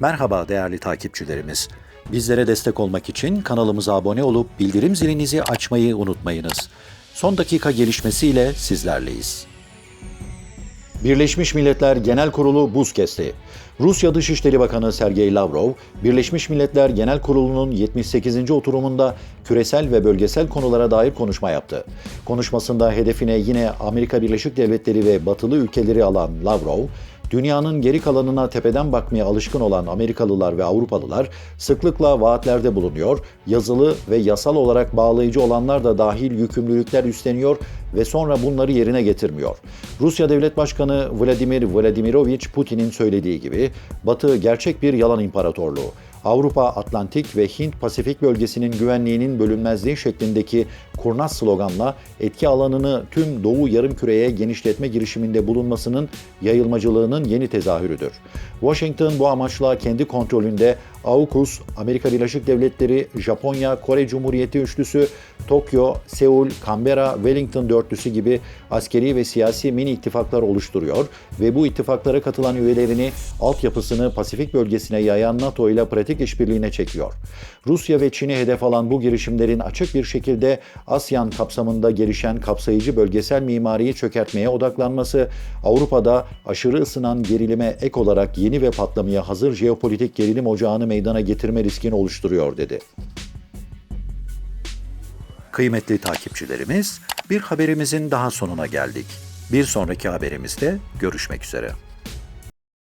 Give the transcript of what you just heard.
Merhaba değerli takipçilerimiz. Bizlere destek olmak için kanalımıza abone olup bildirim zilinizi açmayı unutmayınız. Son dakika gelişmesiyle sizlerleyiz. Birleşmiş Milletler Genel Kurulu buz kesti. Rusya Dışişleri Bakanı Sergey Lavrov, Birleşmiş Milletler Genel Kurulu'nun 78. oturumunda küresel ve bölgesel konulara dair konuşma yaptı. Konuşmasında hedefine yine Amerika Birleşik Devletleri ve batılı ülkeleri alan Lavrov, Dünyanın geri kalanına tepeden bakmaya alışkın olan Amerikalılar ve Avrupalılar sıklıkla vaatlerde bulunuyor, yazılı ve yasal olarak bağlayıcı olanlar da dahil yükümlülükler üstleniyor ve sonra bunları yerine getirmiyor. Rusya Devlet Başkanı Vladimir Vladimirovich Putin'in söylediği gibi Batı gerçek bir yalan imparatorluğu. Avrupa, Atlantik ve Hint-Pasifik bölgesinin güvenliğinin bölünmezliği şeklindeki kurnaz sloganla etki alanını tüm Doğu Yarımküre'ye genişletme girişiminde bulunmasının yayılmacılığının yeni tezahürüdür. Washington bu amaçla kendi kontrolünde AUKUS, Amerika Birleşik Devletleri, Japonya, Kore Cumhuriyeti üçlüsü, Tokyo, Seul, Canberra, Wellington dörtlüsü gibi askeri ve siyasi mini ittifaklar oluşturuyor ve bu ittifaklara katılan üyelerini altyapısını Pasifik bölgesine yayan NATO ile pratik işbirliğine çekiyor. Rusya ve Çin'i hedef alan bu girişimlerin açık bir şekilde ASEAN kapsamında gelişen kapsayıcı bölgesel mimariyi çökertmeye odaklanması, Avrupa'da aşırı ısınan gerilime ek olarak yeni ve patlamaya hazır jeopolitik gerilim ocağını meydana getirme riskini oluşturuyor dedi. Kıymetli takipçilerimiz, bir haberimizin daha sonuna geldik. Bir sonraki haberimizde görüşmek üzere.